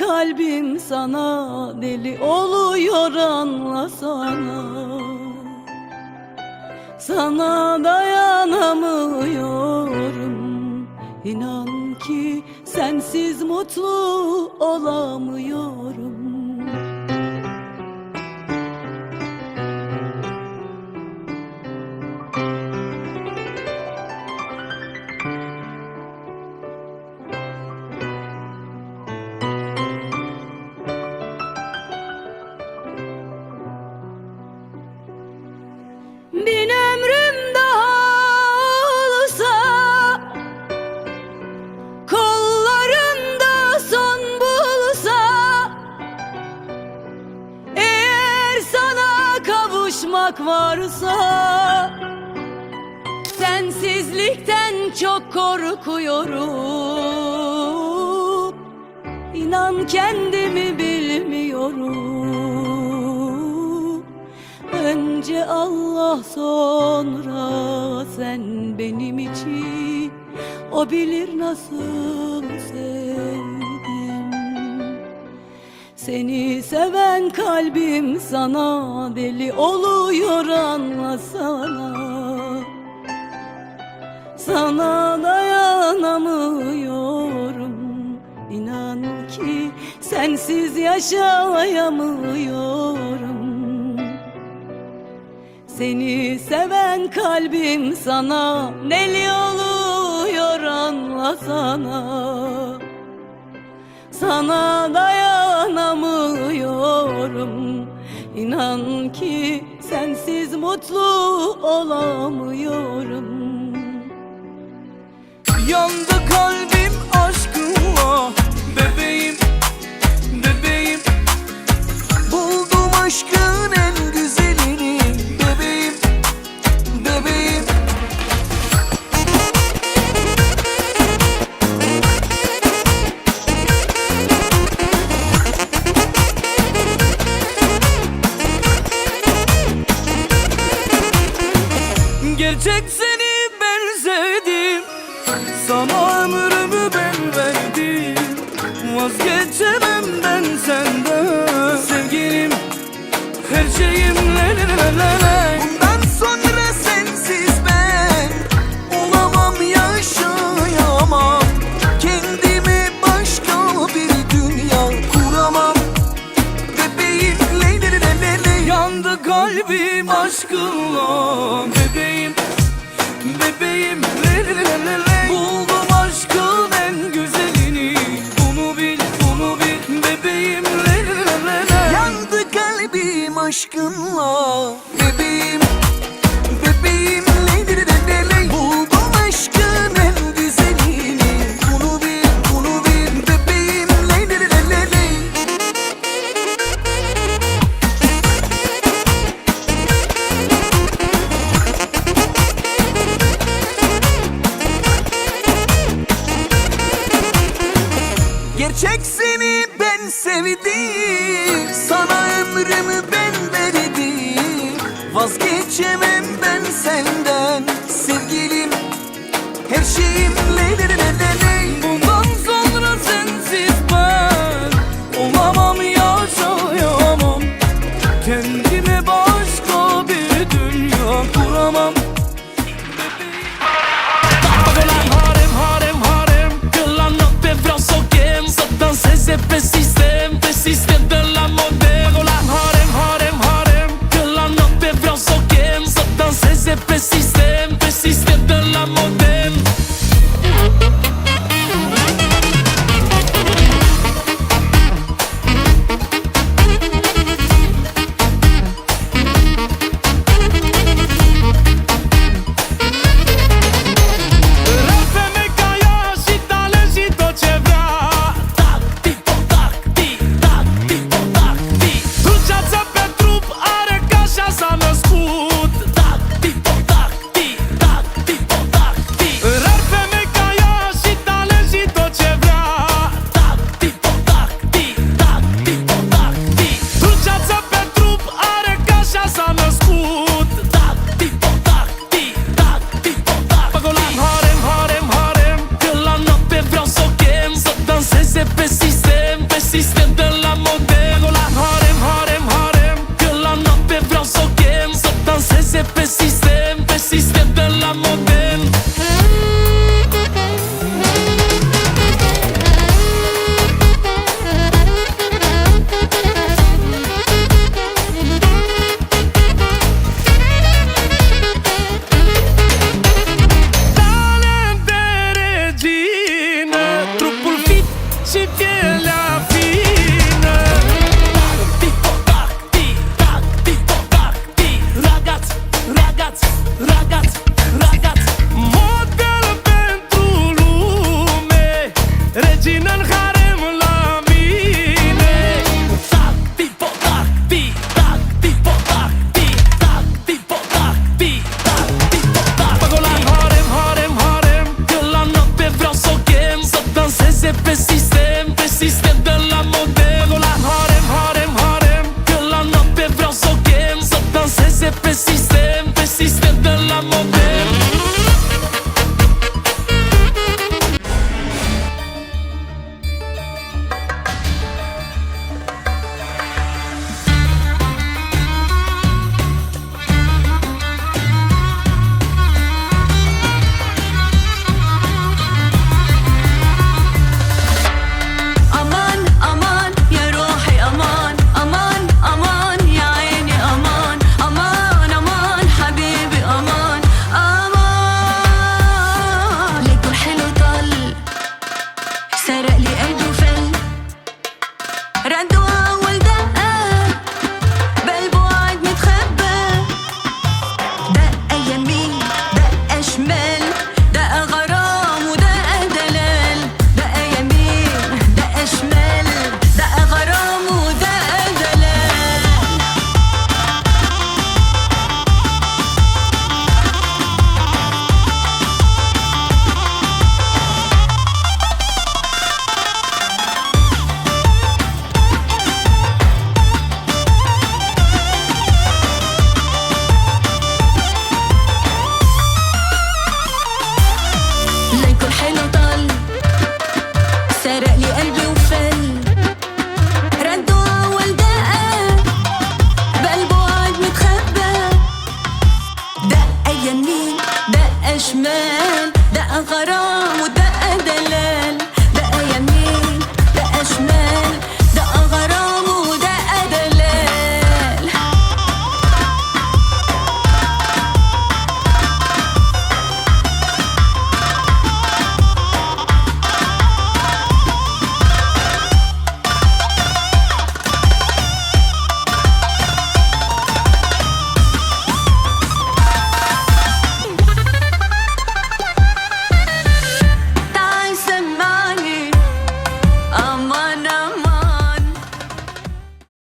kalbim sana deli oluyor anlasana Sana dayanamıyorum. İnan ki sensiz mutlu olamıyorum kavuşmak varsa Sensizlikten çok korkuyorum. İnan kendimi bilmiyorum. Önce Allah sonra sen benim için. O bilir nasıl sevdim Seni seven kalbim sana deli oluyor anlasana Sana. Dayanamıyorum. İnan ki sensiz yaşayamıyorum. Seni seven kalbim sana Neli oluyor anlasana Sana dayanamıyorum İnan ki sensiz mutlu olamıyorum. Yandı Kalbim aşkınla Bebeğim Bebeğim le le le le Buldum aşkın en güzelini. Bunu bil bunu bil. Bebeğim le le le le Yandı kalbim aşkınla. Bebeğim ömrümü ben verdim Vazgeçemem